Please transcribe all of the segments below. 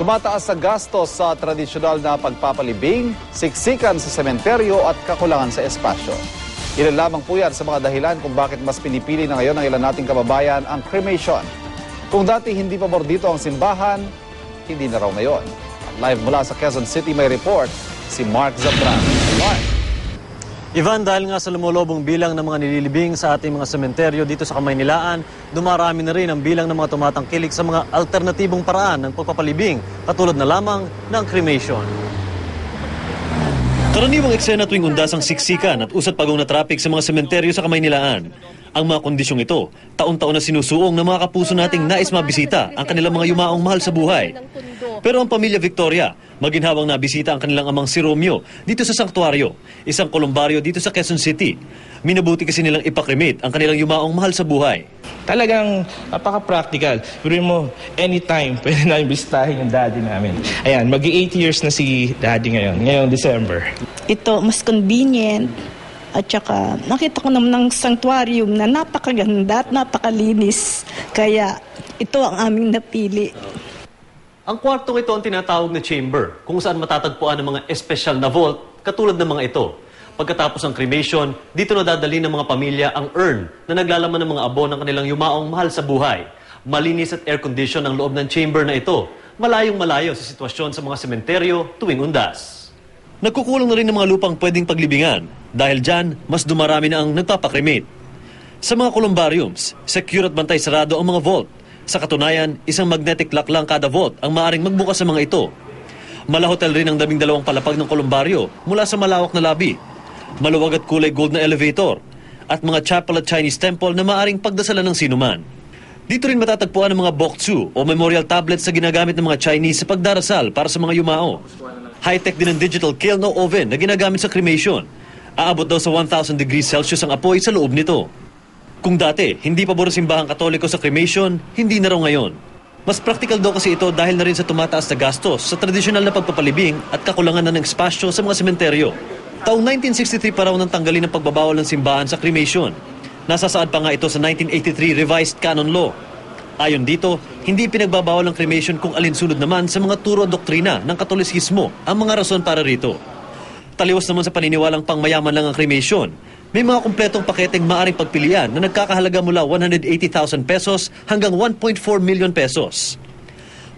Tumataas sa gastos sa tradisyonal na pagpapalibing, siksikan sa sementeryo at kakulangan sa espasyo. Ilan lamang po yan sa mga dahilan kung bakit mas pinipili na ngayon ng ilan nating kababayan ang cremation. Kung dati hindi pabor dito ang simbahan, hindi na raw ngayon. Live mula sa Quezon City may report si Mark Zabran. Mark. Ivan, dahil nga sa lumulobong bilang ng mga nililibing sa ating mga sementeryo dito sa Kamaynilaan, dumarami na rin ang bilang ng mga tumatangkilik sa mga alternatibong paraan ng pagpapalibing, katulad na lamang ng cremation. Karaniwang eksena tuwing undas ang siksikan at usat pagong na traffic sa mga sementeryo sa Kamaynilaan. Ang mga kondisyong ito, taon-taon na sinusuong ng mga kapuso nating nais mabisita ang kanilang mga yumaong mahal sa buhay. Pero ang pamilya Victoria, maginhawang nabisita ang kanilang amang si Romeo dito sa sanktuaryo, isang kolumbaryo dito sa Quezon City. Minabuti kasi nilang ipakremate ang kanilang yumaong mahal sa buhay. Talagang napaka-practical. Pero mo, anytime, pwede namin bisitahin yung daddy namin. Ayan, mag 8 years na si daddy ngayon, ngayong December. ito mas convenient at saka nakita ko naman ng sanctuarium na napakaganda at napakalinis. Kaya ito ang aming napili. Ang kwartong ito ang tinatawag na chamber, kung saan matatagpuan ang mga espesyal na vault katulad ng mga ito. Pagkatapos ng cremation, dito nadadali ng mga pamilya ang urn na naglalaman ng mga abo ng kanilang yumaong mahal sa buhay. Malinis at air-condition ang loob ng chamber na ito. Malayong malayo sa sitwasyon sa mga sementeryo tuwing undas. Nagkukulang na rin ng mga lupang pwedeng paglibingan dahil dyan, mas dumarami na ang nagpapakremate. Sa mga columbariums, secure at bantay sarado ang mga vault. Sa katunayan, isang magnetic lock lang kada vault ang maaring magbukas sa mga ito. Malahotel rin ang daming dalawang palapag ng kolumbaryo mula sa malawak na labi. Maluwag at kulay gold na elevator at mga chapel at Chinese temple na maaring pagdasalan ng sinuman. Dito rin matatagpuan ang mga bokchu o memorial tablets na ginagamit ng mga Chinese sa pagdarasal para sa mga yumao. High-tech din ang digital kiln o oven na ginagamit sa cremation. Aabot daw sa 1,000 degrees Celsius ang apoy sa loob nito. Kung dati, hindi pabor ang simbahang katoliko sa cremation, hindi na raw ngayon. Mas practical daw kasi ito dahil na rin sa tumataas na gastos sa tradisyonal na pagpapalibing at kakulangan na ng espasyo sa mga sementeryo. Taong 1963 pa raw nang tanggalin ang pagbabawal ng simbahan sa cremation. Nasasaad pa nga ito sa 1983 Revised Canon Law. Ayon dito, hindi pinagbabawal ang cremation kung alinsunod naman sa mga turo at doktrina ng katolisismo ang mga rason para rito. Taliwas naman sa paniniwalang pangmayaman lang ang cremation. May mga kumpletong paketeng maaring pagpilian na nagkakahalaga mula 180,000 pesos hanggang 1.4 million pesos.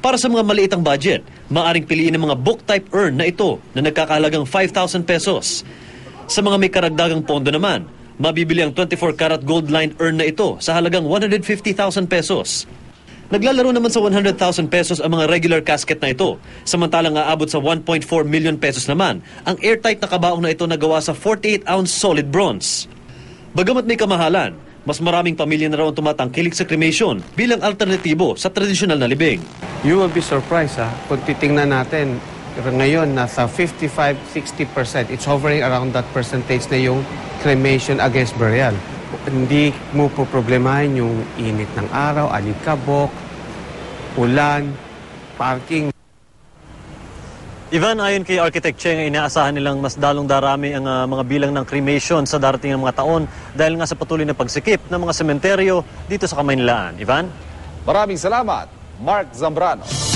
Para sa mga maliit ang budget, maaring piliin ng mga book type urn na ito na nagkakahalagang 5,000 pesos. Sa mga may karagdagang pondo naman, mabibili ang 24 karat gold line urn na ito sa halagang 150,000 pesos. Naglalaro naman sa 100,000 pesos ang mga regular casket na ito, samantalang aabot sa 1.4 million pesos naman ang airtight na kabaong na ito na gawa sa 48-ounce solid bronze. Bagamat may kamahalan, mas maraming pamilya na raw ang tumatangkilik sa cremation bilang alternatibo sa tradisyonal na libing. You will be surprised ha, kung titingnan natin, ngayon nasa 55-60%. It's hovering around that percentage na yung cremation against burial. Hindi mo po problemahin yung init ng araw, alikabok, ulan, parking, Ivan, ayon kay Architect Cheng, ay inaasahan nilang mas dalong darami ang ah, mga bilang ng cremation sa darating ng mga taon dahil nga sa patuloy na pagsikip ng mga sementeryo dito sa Kamaynilaan. Ivan? Maraming salamat, Mark Zambrano.